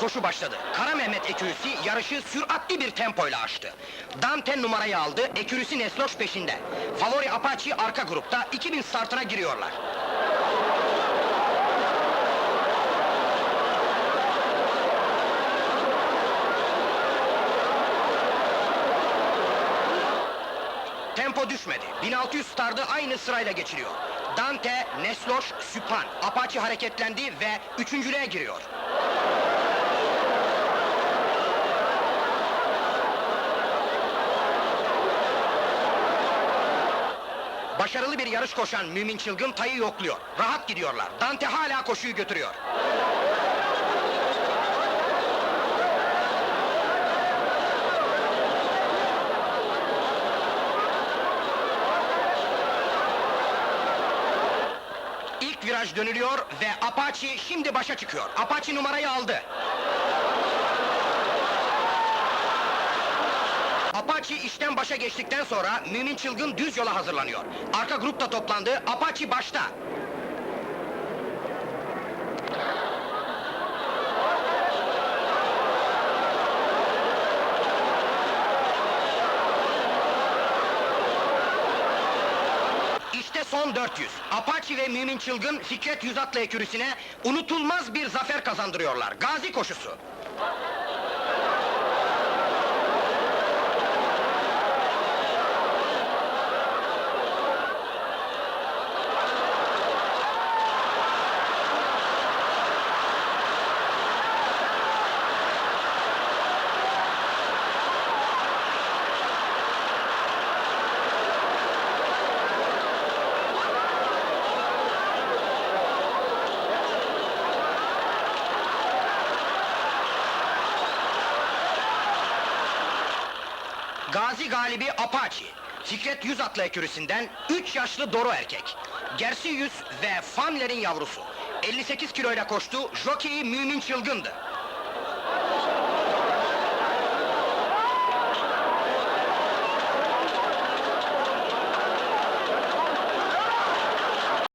Koşu başladı. Kara Mehmet ekürüsü yarışı süratli bir tempoyla açtı. Dante numarayı aldı, ekürüsü Nesloş peşinde. Favori Apache arka grupta 2000 startına giriyorlar. Tempo düşmedi. 1600 stardı aynı sırayla geçiliyor. Dante, Nesloş, Süpan. Apache hareketlendi ve üçüncülüğe giriyor. Başarılı bir yarış koşan Mümin Çılgın tayı yokluyor. Rahat gidiyorlar. Dante hala koşuyu götürüyor. İlk viraj dönülüyor ve Apache şimdi başa çıkıyor. Apache numarayı aldı. Apache işten başa geçtikten sonra Mümin Çılgın düz yola hazırlanıyor. Arka grup da toplandı. Apache başta. İşte son 400. Apache ve Mümin Çılgın Fikret Yüzatlı ekürüsüne unutulmaz bir zafer kazandırıyorlar. Gazi koşusu. Gazi galibi Apache. Fikret Yüzatlı ekürüsünden 3 yaşlı Doro erkek. Gersi Yüz ve Famler'in yavrusu. 58 kiloyla koştu, jokeyi Mümin Çılgın'dı.